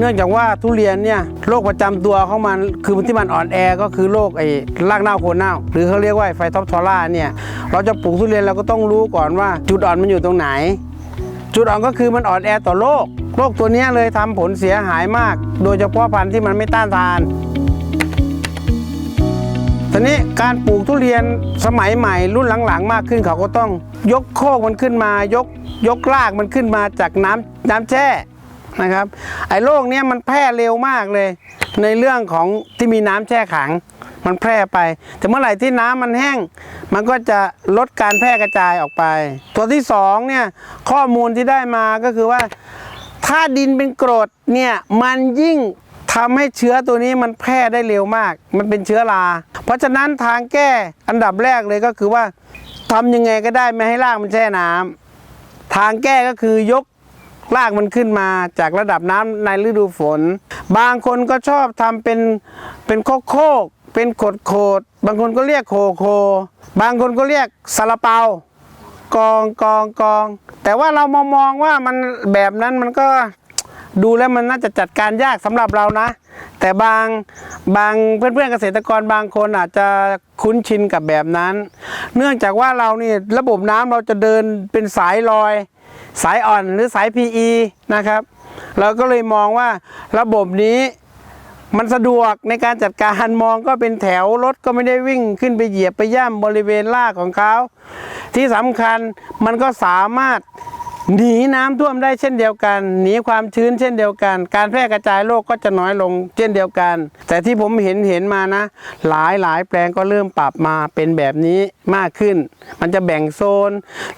เนื่องจากว่าทุเรียนเนี่ยโรคประจำตัวของมันคือที่มันอ่อนแอก็คือโรคไอ้รากเน่าโคนเน่า หรือเขาเรียกว่าไฟท็อปทอร่าเนี่ยเราจะปลูกทุเรียนเราก็ต้องรู้ก่อนว่า จุดอ่อนมันอยู่ตรงไหน จุดอ่อนก็คือมันอ่อนแอต่อโรคโรคตัวนี้เลยทำผลเสียหายมาก โดยเฉพาะพันธุ์ที่มันไม่ต้านทานทีนี้การปลูกทุเรียนสมัยใหม่รุ่นหลังๆ มากขึ้นเขาก็ต้องยกโคกมันขึ้นมา ยกยกรากมันขึ้นมาจากน้ำน้ำแช่ นะครับ ไอ้โรคเนี้ยมันแพร่เร็วมากเลย ในเรื่องของที่มีน้ำแช่ขัง มันแพร่ไป แต่เมื่อไหร่ที่น้ำมันแห้ง มันก็จะลดการแพร่กระจายออกไป ตัวที่สองเนี่ยข้อมูลที่ได้มาก็คือว่า ถ้าดินเป็นกรดเนี่ยมันยิ่งทำให้เชื้อตัวนี้มันแพร่ได้เร็วมาก มันเป็นเชื้อรา เพราะฉะนั้นทางแก้อันดับแรกเลยก็คือว่าทำยังไงก็ได้ไม่ให้รากมันแช่น้ำทางแก้ก็คือยก รากมันขึ้นมาจากระดับน้ำในฤดูฝน บางคนก็ชอบทำเป็นเป็นโคกโคกเป็นโขดโขดบางคนก็เรียกโคโค บางคนก็เรียกซาลาเปากองกองกอง แต่ว่าเรามามองว่ามันแบบนั้นมันก็ดูแล้วมันน่าจะจัดการยากสำหรับเรานะ แต่บางบางเพื่อนๆเกษตรกรบางคนอาจจะคุ้นชินกับแบบนั้น เนื่องจากว่าเรานี่ระบบน้ำเราจะเดินเป็นสายลอย สายอ่อนหรือสาย PE นะครับ เราก็เลยมองว่าระบบนี้มันสะดวกในการจัดการมองก็เป็นแถวรถก็ไม่ได้วิ่งขึ้นไปเหยียบไปย่ำบริเวณรากของเขา ที่สำคัญมันก็สามารถ หนีน้ำท่วมได้เช่นเดียวกัน หนีความชื้นเช่นเดียวกัน การแพร่กระจายโรคก็จะน้อยลงเช่นเดียวกัน แต่ที่ผมเห็นเห็นมานะ หลายหลายแปลงก็เริ่มปรับมาเป็นแบบนี้มากขึ้น มันจะแบ่งโซน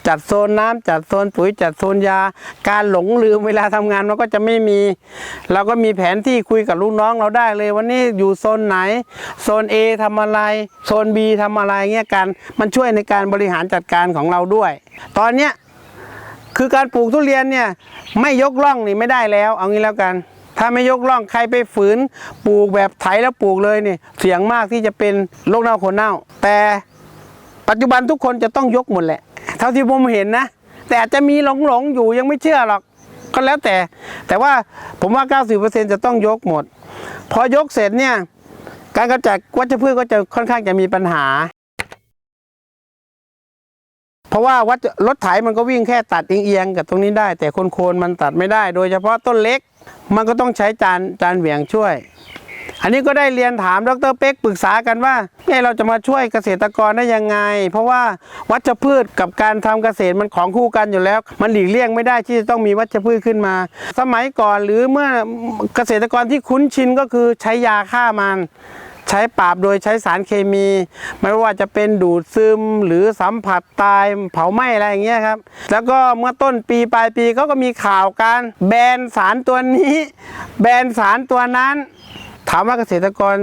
จัดโซนน้ำจัดโซนปุ๋ยจัดโซนยา การหลงลืมเวลาทำงานมันก็จะไม่มี เราก็มีแผนที่คุยกับลูกน้องเราได้เลยวันนี้อยู่โซนไหน โซน A ทำอะไร โซน B ทำอะไรเงี้ยกัน มันช่วยในการบริหารจัดการของเราด้วย ตอนเนี้ย คือการปลูกทุเรียนเนี่ยไม่ยกล่องนี่ไม่ได้แล้ว เอางี้แล้วกัน ถ้าไม่ยกล่องใครไปฝืนปลูกแบบไถแล้วปลูกเลยเนี่ยเสี่ยงมากที่จะเป็นโรคเน่าคนเน่า แต่ปัจจุบันทุกคนจะต้องยกหมดแหละ เท่าที่ผมเห็นนะ แต่อาจจะมีหลงหลงๆอยู่ยังไม่เชื่อหรอกก็แล้วแต่ แต่ว่าผมว่า 90%จะต้องยกหมด พอยกเสร็จเนี่ยการกำจัดวัชพืชก็จะค่อนข้างจะมีปัญหา เพราะว่าวัดรถไถมันก็วิ่งแค่ตัดเอียงๆกับตรงนี้ได้ แต่โคนๆมันตัดไม่ได้ โดยเฉพาะต้นเล็กมันก็ต้องใช้จานจานเหวี่ยงช่วย อันนี้ก็ได้เรียนถามดรเป๊กปรึกษากันว่าเอ๊ะเราจะมาช่วยเกษตรกรได้ยังไง เพราะว่าวัชพืชกับการทำเกษตรมันของคู่กันอยู่แล้ว มันหลีกเลี่ยงไม่ได้ที่จะต้องมีวัชพืชขึ้นมา สมัยก่อนหรือเมื่อเกษตรกรที่คุ้นชินก็คือใช้ยาฆ่ามัน ใช้ปราบโดยใช้สารเคมี ไม่ว่าจะเป็นดูดซึมหรือสัมผัสตายเผาไหม้อะไรอย่างเงี้ยครับ แล้วก็เมื่อต้นปีปลายปีเขาก็มีข่าวการแบนสารตัวนี้ แบนสารตัวนั้น ถามว่าเกษตรกร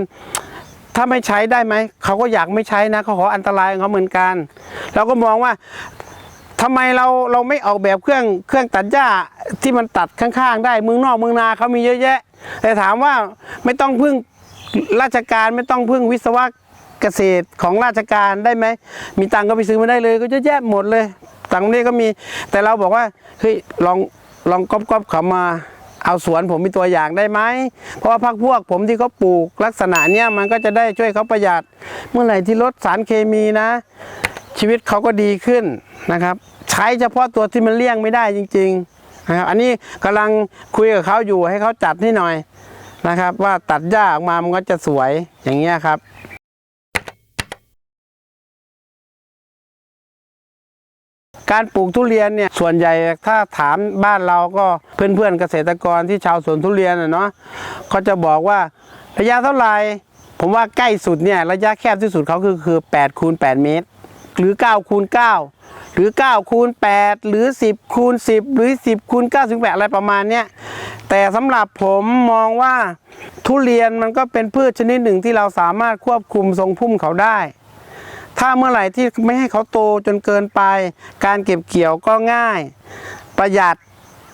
ถ้าไม่ใช้ได้ไหมเขาก็อยากไม่ใช้นะเขาขออันตรายของเขาเหมือนกัน เราก็มองว่าทำไมเราเราไม่ออกแบบเครื่องเครื่องตัดหญ้าที่มันตัดข้างๆ ได้เมืองนอกเมืองนาเขามีเยอะแยะ แต่ถามว่าไม่ต้องพึ่ง ราชการไม่ต้องพึ่งวิศวะเกษตรของราชการได้ไหม มีตังก็ไปซื้อมาได้เลย ก็เยอะแยะหมดเลยตังค์นี้ก็มี แต่เราบอกว่าเฮ้ยลองลองก๊อปก๊อปเขามาเอาสวนผมมีตัวอย่างได้ไหม เพราะว่าพักพวกผมที่เขาปลูกลักษณะเนี้ยมันก็จะได้ช่วยเขาประหยัด เมื่อไหร่ที่ลดสารเคมีนะ ชีวิตเขาก็ดีขึ้นนะครับ ใช้เฉพาะตัวที่มันเลี่ยงไม่ได้จริง ๆ นะครับ อันนี้กำลังคุยกับเขาอยู่ให้เขาจัดให้หน่อย นะครับ ว่าตัดหญ้าออกมามันก็จะสวยอย่างเงี้ยครับการปลูกทุเรียนเนี่ยส่วนใหญ่ถ้าถามบ้านเราก็เพื่อนๆเกษตรกรที่ชาวสวนทุเรียนเนาะเขาจะบอกว่าระยะเท่าไหร่ผมว่าใกล้สุดเนี่ยระยะแคบที่สุดเขาคือคือ8คูณ8เมตร หรือ9คูณ9 รือ9คูณ8หรือ 10คูณ10 หรือ 10คูณ9ถึง8อะไรประมาณเนี้ยแต่สำหรับผมมองว่าทุเรียนมันก็เป็นพืชชนิดหนึ่งที่เราสามารถควบคุมทรงพุ่มเขาได้ ถ้าเมื่อไหร่ที่ไม่ให้เขาโตจนเกินไป การเก็บเกี่ยวก็ง่าย ประหยัด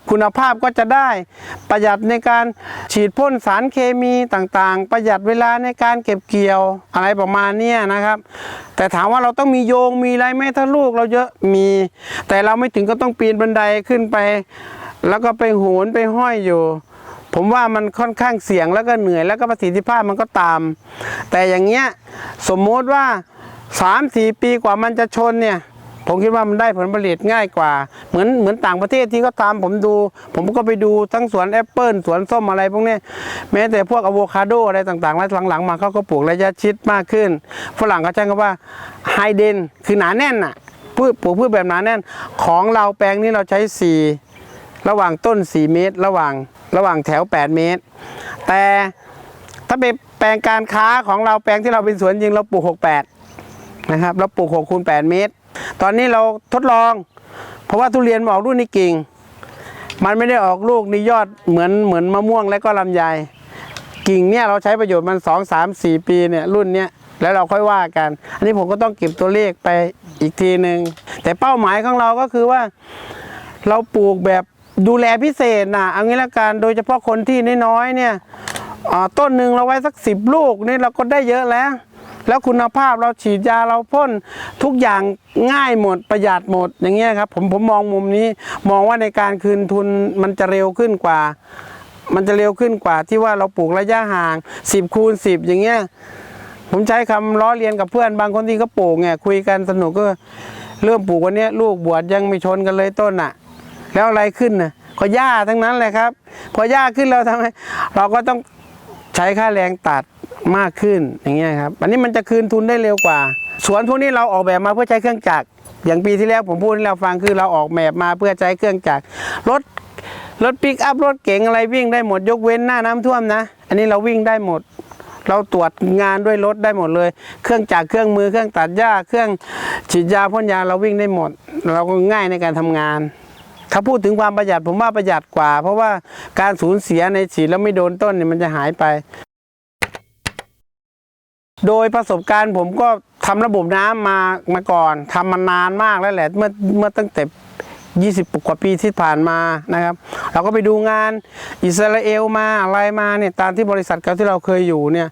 คุณภาพก็จะได้ประหยัดในการฉีดพ่นสารเคมีต่างๆ ประหยัดเวลาในการเก็บเกี่ยวอะไรประมาณนี้นะครับ แต่ถามว่าเราต้องมีโยงมีอะไรไหมถ้าลูกเราเยอะมี แต่เราไม่ถึงก็ต้องปีนบันไดขึ้นไป แล้วก็ไปโหนไปห้อยอยู่ผผมว่ามันค่อนข้างเสี่ยงแล้วก็เหนื่อยแล้วก็ประสิทธิภาพมันก็ตาม แต่อย่างเงี้ยสมมติว่าสามสี่ปีกว่ามันจะชนเนี่ย ผมคิดว่ามันได้ผลผลิตง่ายกว่า เหมือนเหมือนต่างประเทศที่เขาทำผมดู ผมก็ไปดูทั้งสวนแอปเปิลสวนส้มอะไรพวกนี้แม้แต่พวกอะโวคาโดอะไรต่างๆแล้วหลังๆมาเขาก็ปลูกระยะชิดมากขึ้น ฝรั่งเขาใช้คำว่าไฮเดนคือหนาแน่นน่ะพืชปลูกพืชแบบหนาแน่น ของเราแปลงนี้เราใช้สี่ระหว่างต้น 4 เมตร ระหว่างระหว่างแถว 8 เมตร แต่ถ้าเป็นแปลงการค้าของเราแปลงที่เราเป็นสวนจริงเราปลูก 68 นะครับ เราปลูก6คูณ8เมตร ตอนนี้เราทดลอง เพราะว่าทุเรียนมันออกลูกนี่กิ่ง มันไม่ได้ออกลูกนี่ยอดเหมือนเหมือนมะม่วงและก็ลำไยกิ่งเนี่ยเราใช้ประโยชน์มัน2 3 4 ปีเนี่ยรุ่นเนี้ยแล้วเราค่อยว่ากัน อันนี้ผมก็ต้องเก็บตัวเลขไปอีกทีหนึ่งแต่เป้าหมายของเราก็คือว่าเราปลูกแบบดูแลพิเศษนะเอางี้ละกันโดยเฉพาะคนที่น้อยๆเนี่ยต้นหนึ่งเราไว้สักสิบลูกนี่เราก็ได้เยอะแล้ว แล้วคุณภาพเราฉีดยาเราพ่นทุกอย่างง่ายหมดประหยัดหมดอย่างเงี้ยครับผมผมมองมุมนี้มองว่าในการคืนทุนมันจะเร็วขึ้นกว่า มันจะเร็วขึ้นกว่าที่ว่าเราปลูกระยะห่าง 10คูณ10 อย่างเงี้ยผมใช้คำล้อเลียนกับเพื่อนบางคนที่เขาปลูกไงคุยกันสนุกก็เริ่มปลูกวันนี้ลูกบวชยังไม่ชนกันเลยต้นอะ แล้วอะไรขึ้นน่ะก็หญ้าทั้งนั้นเลยครับ พอหญ้าขึ้นเราทำไงเราก็ต้องใช้ค่าแรงตัด มากขึ้นอย่างเงี้ยครับอันนี้มันจะคืนทุนได้เร็วกว่า สวนพวกนี้เราออกแบบมาเพื่อใช้เครื่องจักรอย่างปีที่แล้วผมพูดให้เราฟังคือเราออกแบบมาเพื่อใช้เครื่องจักรรถรถปิกอัพรถเก๋งอะไรวิ่งได้หมดยกเว้นหน้าน้ำท่วมนะ อันนี้เราวิ่งได้หมด เราตรวจงานด้วยรถได้หมดเลย เครื่องจักรเครื่องมือเครื่องตัดหญ้าเครื่องฉีดยาพ่นยาเราวิ่งได้หมด เราก็ง่ายในการทำงาน ถ้าพูดถึงความประหยัดผมว่าประหยัดกว่า เพราะว่าการสูญเสียในฉีดแล้วไม่โดนต้นเนี่ยมันจะหายไป โดยประสบการณ์ผมก็ทำระบบน้ำมามาก่อนทำมานานมากแล้วแหละเมื่อเมื่อตั้งแต่ 20 กว่าปีที่ผ่านมานะครับ เราก็ไปดูงานอิสราเอลมาอะไรมาเนี่ยตามที่บริษัทเก่าที่เราเคยอยู่เนี่ย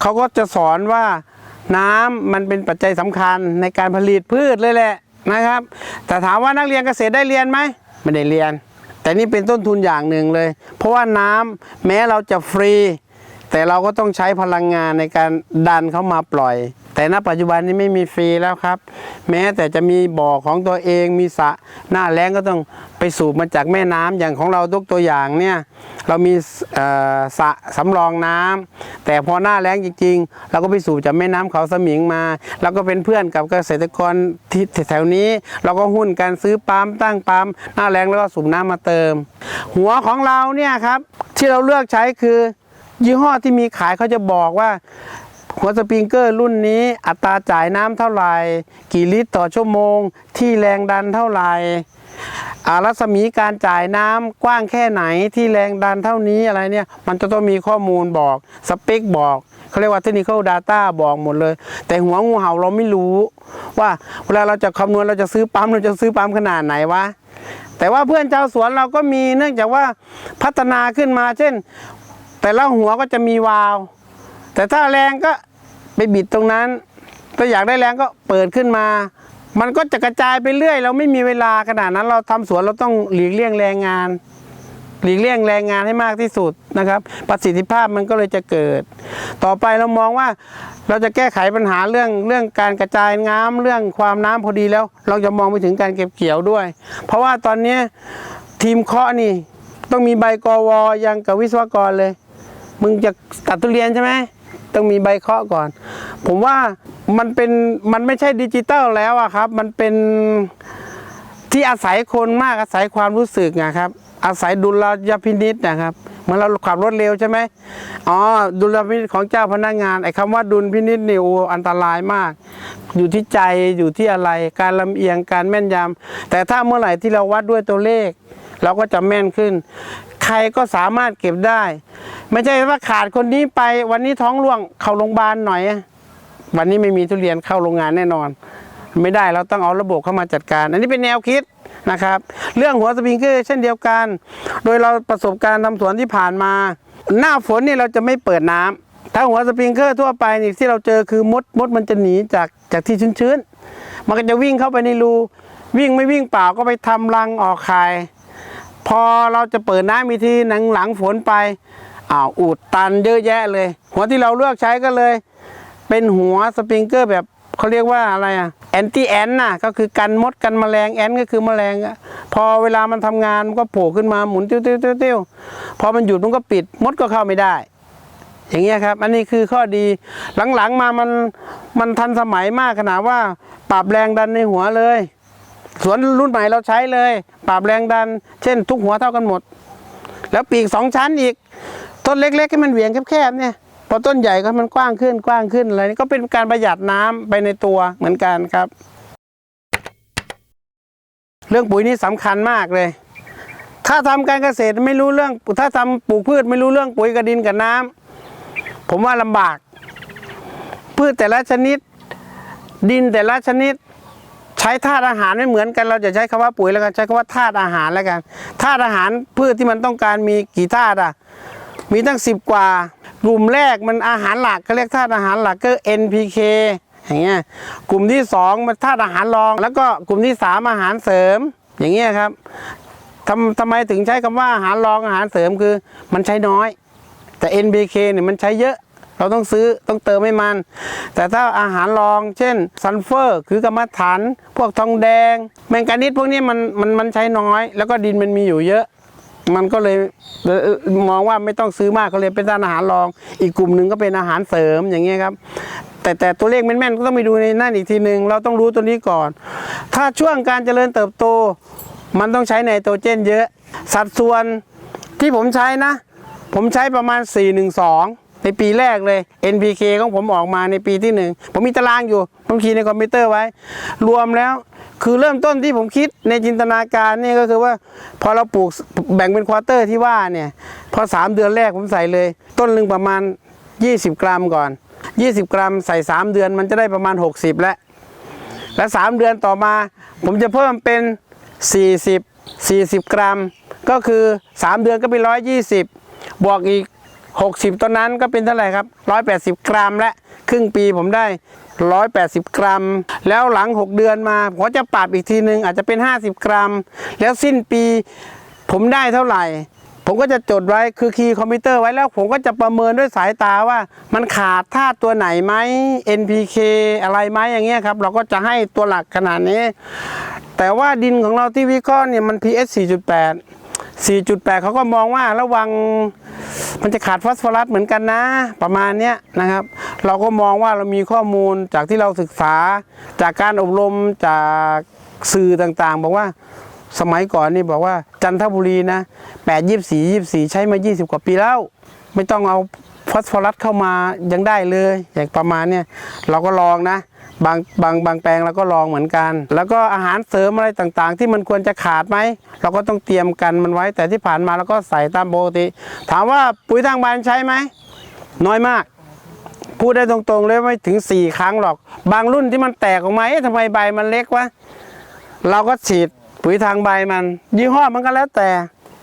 เขาก็จะสอนว่าน้ำมันเป็นปัจจัยสำคัญในการผลิตพืชเลยแหละนะครับ แต่ถามว่านักเรียนเกษตรได้เรียนไหมไม่ได้เรียน แต่นี่เป็นต้นทุนอย่างหนึ่งเลย เพราะว่าน้ำแม้เราจะฟรี แต่เราก็ต้องใช้พลังงานในการดันเขามาปล่อย แต่ณปัจจุบันนี้ไม่มีฟรีแล้วครับ แม้แต่จะมีบ่อของตัวเองมีสระหน้าแล้งก็ต้องไปสูบมาจากแม่น้ำอย่างของเราทุกตัวอย่างเนี่ยเรามีสระสำรองน้ำแต่พอหน้าแล้งจริง ๆ เราก็ไปสูบจากแม่น้ำเขาสมิงมาเราก็เป็นเพื่อนกับเกษตรกรที่แถวนี้ เราก็หุ้นกันซื้อปั๊มตั้งปั๊มหน้าแล้งแล้วก็สูบน้ำมาเติม หัวของเราเนี่ยครับที่เราเลือกใช้คือ ยี่ห้อที่มีขายเขาจะบอกว่า หัวสปริงเกอร์รุ่นนี้ อัตราจ่ายน้ำเท่าไหร่กี่ลิตรต่อชั่วโมง ที่แรงดันเท่าไหร่อารัศมีการจ่ายน้ำกว้างแค่ไหนที่แรงดันเท่านี้อะไรเนี่ย มันจะต้องมีข้อมูลบอกสเปคบอกเขาเรียกว่า technical data บอกหมดเลย แต่หัวงูเห่าเราไม่รู้ ว่าเวลาเราจะคำนวณเราจะซื้อปั๊มเราจะซื้อปั๊มขนาดไหนวะแต่ว่าเพื่อนชาวสวนเราก็มีเนื่องจากว่าพัฒนาขึ้นมา เช่น แต่ละหัวก็จะมีวาล์วแต่ถ้าแรงก็ไปบิดตรงนั้น ถ้าอยากได้แรงก็เปิดขึ้นมา มันก็จะกระจายไปเรื่อย เราไม่มีเวลาขนาดนั้น เราทำสวนเราต้องหลีกเลี่ยงแรงงาน หลีกเลี่ยงแรงงานให้มากที่สุดนะครับ ประสิทธิภาพมันก็เลยจะเกิด ต่อไปเรามองว่าเราจะแก้ไขปัญหาเรื่องเรื่องการกระจายน้ำเรื่องความน้ำพอดีแล้ว เราจะมองไปถึงการเก็บเกี่ยวด้วย เพราะว่าตอนนี้ทีมเคาะนี่ต้องมีใบกอวอยังกับวิศวกรเลย มึงจะตัดทุเรียนใช่ไหมต้องมีใบเคาะก่อน ผมว่ามันเป็นมันไม่ใช่ดิจิตอลแล้วอะครับ มันเป็นที่อาศัยคนมากอาศัยความรู้สึกนะครับ อาศัยดุลยพินิษนะครับเหมื่อนเราขับรถเร็วใช่ไหมอ๋อดุลยพินิษของเจ้าพนักงานไอ้คำว่าดุลพินิษนี่โอ้อันตรายมาก อยู่ที่ใจอยู่ที่อะไรการลำเอียงการแม่นยำแต่ถ้าเมื่อไหร่ที่เราวัดด้วยตัวเลข เราก็จะแม่นขึ้น ใครก็สามารถเก็บได้ ไม่ใช่ว่าขาดคนนี้ไป วันนี้ท้องร่วงเข้าโรงพยาบาลหน่อย วันนี้ไม่มีทุเรียนเข้าโรงงานแน่นอน ไม่ได้เราต้องเอาระบบเข้ามาจัดการ อันนี้เป็นแนวคิดนะครับ เรื่องหัวสปริงเกอร์เช่นเดียวกัน โดยเราประสบการณ์ทำสวนที่ผ่านมา หน้าฝนนี่เราจะไม่เปิดน้ำถ้าหัวสปริงเกอร์ทั่วไปนี่ที่เราเจอคือมดมดมันจะหนีจากจากที่ชื้นๆมันก็จะวิ่งเข้าไปในรูวิ่งไม่วิ่งเปล่าก็ไปทำรังออกไข่ พอเราจะเปิดน้ำมีทีหนังหลังฝนไปอ้าวอุดตันเยอะแยะเลย หัวที่เราเลือกใช้ก็เลย เป็นหัวสปริงเกอร์แบบเขาเรียกว่าอะไรอะแอนตี้แอนน่ะก็คือกันมดกันแมลงแอนก็คือแมลงอะพอเวลามันทำงานมันก็โผล่ขึ้นมาหมุนติ้วติ้วติ้วติ้วพอมันหยุดมันก็ปิดมดก็เข้าไม่ได้ อย่างเงี้ยครับ อันนี้คือข้อดีหลังๆมามันมันทันสมัยมากขนาดว่าปรับแรงดันในหัวเลย สวนรุ่นใหม่เราใช้เลย ปรับแรงดัน เช่น ทุกหัวเท่ากันหมด แล้วปีกสองชั้นอีก ต้นเล็กๆให้มันเหวี่ยงแคบๆเนี่ยพอต้นใหญ่ก็มันกว้างขึ้นกว้างขึ้นอะไรนี่ก็เป็นการประหยัดน้ำไปในตัวเหมือนกันครับ เรื่องปุ๋ยนี่สำคัญมากเลย ถ้าทำการเกษตรไม่รู้เรื่อง ถ้าทำปลูกพืชไม่รู้เรื่องปุ๋ยกับดินกับน้ำผมว่าลำบาก พืชแต่ละชนิด ดินแต่ละชนิด ใช้ธาตุอาหารไม่เหมือนกัน เราจะใช้คำว่าปุ๋ยแล้วกันใช้คำว่าธาตุอาหารแล้วกันธาตุอาหารพืชที่มันต้องการมีกี่ธาตุอะมีตั้งสิบกว่ากลุ่มแรกมันอาหารหลักเขาเรียกธาตุอาหารหลักก็ NPK อย่างเงี้ยกลุ่มที่สองมันธาตุอาหารรอง แล้วก็กลุ่มที่สามอาหารเสริม อย่างเงี้ยครับทำทำไมถึงใช้คำว่าอาหารรองอาหารเสริมคือ มันใช้น้อย แต่ NPK เนี่ยมันใช้เยอะ เราต้องซื้อต้องเติมให้มัน แต่ถ้าอาหารรอง เช่นซัลเฟอร์คือกรรมฐาน พวกทองแดง แมงกานิสพวกนี้มันมันมันใช้น้อย แล้วก็ดินมันมีอยู่เยอะ มันก็เลยมองว่าไม่ต้องซื้อมากก็เลยเป็นด้านอาหารรอง อีกกลุ่มหนึ่งก็เป็นอาหารเสริมอย่างเงี้ยครับแต่แต่ตัวเลขแม่นๆก็ต้องไปดูในนั่นอีกทีหนึ่งเราต้องรู้ตัวนี้ก่อน ถ้าช่วงการเจริญเติบโต มันต้องใช้ไนโตรเจนเยอะ สัดส่วนที่ผมใช้นะ ผมใช้ประมาณ 412 ในปีแรกเลย NPK ของผมออกมาในปีที่หนึ่งผมมีตารางอยู่ ผมขีดในคอมพิวเตอร์ไว้ รวมแล้ว คือเริ่มต้นที่ผมคิดในจินตนาการเนี่ยก็คือว่า พอเราปลูกแบ่งเป็นควอเตอร์ที่ว่าเนี่ย พอ 3 เดือนแรกผมใส่เลย ต้นหนึ่งประมาณ 20 กรัมก่อน 20 กรัมใส่ 3 เดือนมันจะได้ประมาณ 60 แล้ว และ 3 เดือนต่อมา ผมจะเพิ่มเป็น 40 40 กรัม ก็คือ 3 เดือนก็เป็น 120 บวกอีก 60 ต้นนั้นก็เป็นเท่าไหร่ครับ 180 กรัมและครึ่งปีผมได้ 180 กรัม แล้วหลัง 6 เดือนมาผมจะปรับอีกทีนึงอาจจะเป็น 50 กรัม แล้วสิ้นปีผมได้เท่าไหร่ ผมก็จะจดไว้คือคีย์คอมพิวเตอร์ไว้แล้วผมก็จะประเมินด้วยสายตาว่ามันขาดธาตุตัวไหนไหม NPK อะไรไหมอย่างเงี้ยครับ เราก็จะให้ตัวหลักขนาดนี้ แต่ว่าดินของเราที่วิเคราะห์เนี่ยมัน pH 4.8 4.8 เขาก็มองว่าระวังมันจะขาดฟอสฟอรัสเหมือนกันนะ ประมาณเนี้ยนะครับ เราก็มองว่าเรามีข้อมูลจากที่เราศึกษาจากการอบรมจากสื่อต่างๆ บอกว่าสมัยก่อนนี่บอกว่าจันทบุรีนะแปดยี่สี่ยี่สี่ใช้มา 20 กว่าปีแล้ว ไม่ต้องเอาฟอสฟอรัสเข้ามายังได้เลย อย่างประมาณเนี่ยเราก็ลองนะ บางบางบางแปลงเราก็ลองเหมือนกัน แล้วก็อาหารเสริมอะไรต่างๆ ที่มันควรจะขาดไหม เราก็ต้องเตรียมกันมันไว้ แต่ที่ผ่านมาเราก็ใส่ตามปกติ ถามว่าปุ๋ยทางใบใช้ไหม น้อยมาก พูดได้ตรงๆเลยไม่ถึง 4 ครั้งหรอก บางรุ่นที่มันแตกออกมาทำไมใบมันเล็กวะ เราก็ฉีดปุ๋ยทางใบมัน ยี่ห้อมันก็แล้วแต่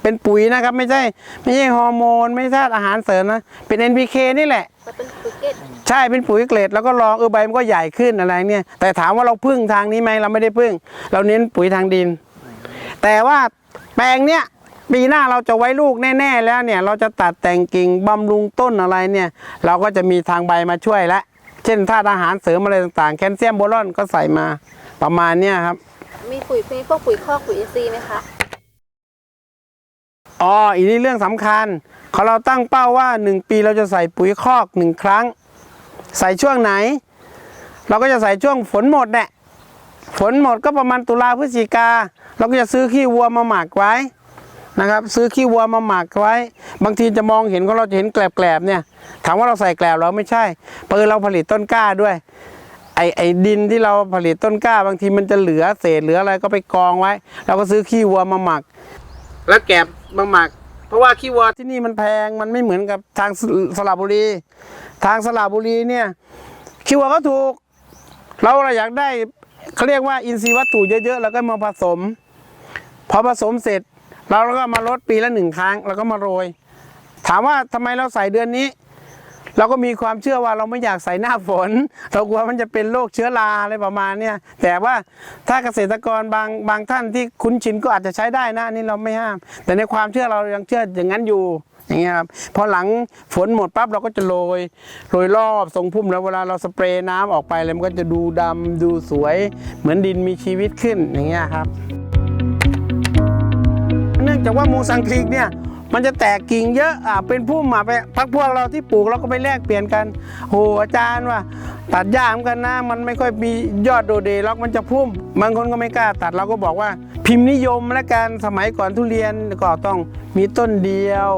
เป็นปุ๋ยนะครับ ไม่ใช่ ไม่ใช่ฮอร์โมน ไม่ใช่อาหารเสริมนะ เป็น NPK นี่แหละ จะเป็นปุกเกตใช่เป็นปุ๋ยเกล็ดแล้วก็ลองเออใบมันก็ใหญ่ขึ้นอะไรเนี่ย แต่ถามว่าเราพึ่งทางนี้ไหมเราไม่ได้พึ่ง เราเน้นปุ๋ยทางดิน แต่ว่าแปลงเนี้ยปีหน้าเราจะไว้ลูกแน่ ๆ แล้วเนี่ย เราจะตัดแต่งกิ่งบำรุงต้นอะไรเนี่ย เราก็จะมีทางใบมาช่วยแล้วเช่นธาตุอาหารเสริมอะไรต่างๆ แคลเซียมโบรอนก็ใส่มาประมาณเนี้ยครับมีปุ๋ยมีพวกปุ๋ยคอกปุ๋ยอินทรีย์ไหมคะอ๋ออีกนี่เรื่องสำคัญเขาเราตั้งเป้าว่า 1 ปีเราจะใส่ปุ๋ยคอกหนึ่งครั้ง ใส่ช่วงไหน เราก็จะใส่ช่วงฝนหมดเนี่ยฝนหมดก็ประมาณตุลาพฤศจิกา เราก็จะซื้อขี้วัวมาหมักไว้นะครับ ซื้อขี้วัวมาหมักไว้ บางทีจะมองเห็นของเราจะเห็นแกลบๆเนี่ย ถามว่าเราใส่แกลบเราไม่ใช่เปิดเราผลิตต้นกล้าด้วยไอไอดินที่เราผลิตต้นกล้า บางทีมันจะเหลือเศษเหลืออะไรก็ไปกองไว้ เราก็ซื้อขี้วัวมาหมัก แล้วแกบมาหมัก เพราะว่าขี้วัวที่นี่มันแพงมันไม่เหมือนกับทางสระบุรี ทางสระบุรีเนี่ยขี้วัวก็ถูกเราเราอยากได้เขาเรียกว่าอินทรีย์วัตถุเยอะๆ แล้วก็มาผสม พอผสมเสร็จ เราก็มาลดปีละหนึ่งครั้ง แล้วก็มาโรย ถามว่าทำไมเราใส่เดือนนี้ เราก็มีความเชื่อว่าเราไม่อยากใส่หน้าฝน เรากลัวมันจะเป็นโรคเชื้อราอะไรประมาณเนี้ยแต่ว่าถ้าเกษตรกรบางบางท่านที่คุ้นชินก็อาจจะใช้ได้นะนี่เราไม่ห้าม แต่ในความเชื่อเรายังเชื่ออย่างนั้นอยู่อย่างเงี้ยครับพอหลังฝนหมดปั๊บเราก็จะโรยโรยรอบทรงพุ่มแล้วเวลาเราสเปรย์น้ำออกไปเลยมันก็จะดูดำดูสวย เหมือนดินมีชีวิตขึ้นอย่างเงี้ยครับ เนื่องจากว่ามูสังคลิกเนี่ย มันจะแตกกิ่งเยอะอ่าเป็นพุ่มมาไปพักพวกเราที่ปลูกเราก็ไปแลกเปลี่ยนกันโหอาจารย์ว่า ตัดหญ้าเหมือนกันนะมันไม่ค่อยมียอดโดดเด่นหรอกมันจะพุ่มบางคนก็ไม่กล้าตัดเราก็บอกว่า พิมพ์นิยมและการสมัยก่อนทุเรียนก็ต้องมีต้นเดียว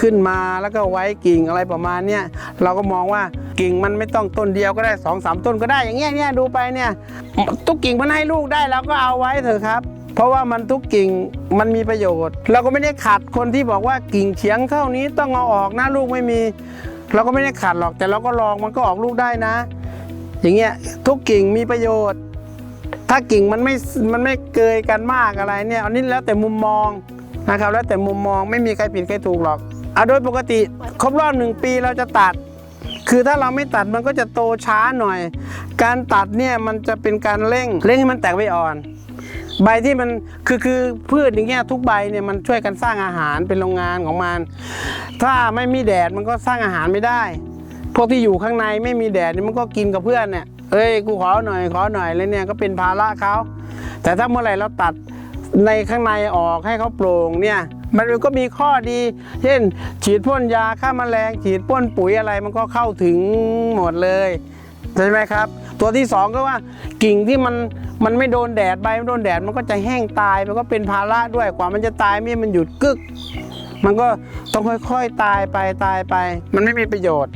ขึ้นมาแล้วก็ไว้กิ่งอะไรประมาณเนี้ยเราก็มองว่ากิ่งมันไม่ต้องต้นเดียวก็ได้สองสามต้นก็ได้อย่างเงี้ยเนี่ยดูไปเนี่ยทุกกิ่งมันให้ลูกได้เราก็เอาไว้เถอะครับ เพราะว่ามันทุกกิ่งมันมีประโยชน์ เราก็ไม่ได้ขัดคนที่บอกว่ากิ่งเฉียงเท่านี้ต้องเอาออกนะลูกไม่มี เราก็ไม่ได้ขัดหรอกแต่เราก็ลองมันก็ออกลูกได้นะ อย่างเงี้ยทุกกิ่งมีประโยชน์ ถ้ากิ่งมันไม่มันไม่เกยกันมากอะไรเนี่ยอันนี้แล้วแต่มุมมองนะครับ แล้วแต่มุมมองไม่มีใครผิดใครถูกหรอกอะโดยปกติครบรอบหนึ่งปีเราจะตัด คือถ้าเราไม่ตัดมันก็จะโตช้าหน่อย การตัดเนี่ยมันจะเป็นการเร่งเร่งให้มันแตกใบอ่อน ใบที่มันคือคือพืชอย่างเงี้ยทุกใบเนี่ยมันช่วยกันสร้างอาหารเป็นโรงงานของมัน ถ้าไม่มีแดดมันก็สร้างอาหารไม่ได้ พวกที่อยู่ข้างในไม่มีแดดเนี่ยมันก็กินกับเพื่อนเนี่ยเอ้ยกูขอหน่อยขอหน่อยเลยเนี่ยก็เป็นภาระเขาแต่ถ้าเมื่อไหร่เราตัดในข้างในออกให้เขาโปร่งเนี่ยมันก็มีข้อดี เช่น ฉีดพ่นยาฆ่าแมลงฉีดพ่นปุ๋ยอะไรมันก็เข้าถึงหมดเลย ใช่ไหมครับ ตัวที่สองก็ว่ากิ่งที่มันมันไม่โดนแดดใบไม่โดนแดดมันก็จะแห้งตายมันก็เป็นภาระด้วยกว่ามันจะตายไม่มันหยุดกึก มันก็ต้องค่อยๆตายไปตายไป มันไม่มีประโยชน์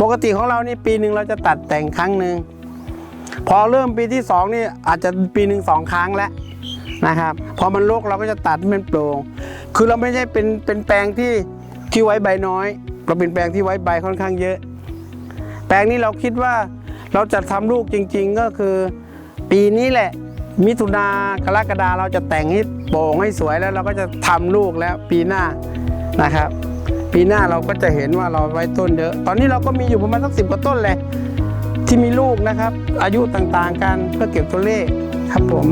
ปกติของเรานี่ปีหนึ่งเราจะตัดแต่งครั้งหนึ่งพอเริ่มปีที่สองนี่อาจจะปีหนึ่งสองครั้งแล้วนะครับพอมันโรกเราก็จะตัดให้มันโปร่งคือเราไม่ใช่เป็นเป็นแปลงที่ที่ไว้ใบน้อย เราเป็นแปลงที่ไว้ใบค่อนข้างเยอะ แปลงนี้เราคิดว่า เราจะทำลูกจริง ๆ ก็คือ ปีนี้แหละ มิถุนากรกฎาเราจะแต่งให้โปร่งให้สวยแล้วเราก็จะทำลูกแล้วปีหน้านะครับ ปีหน้าเราก็จะเห็นว่าเราไว้ต้นเยอะ ตอนนี้เราก็มีอยู่ประมาณสักสิบกว่าต้นเลยที่มีลูกนะครับ อายุต่างๆกันเพื่อเก็บตัวเลขครับผม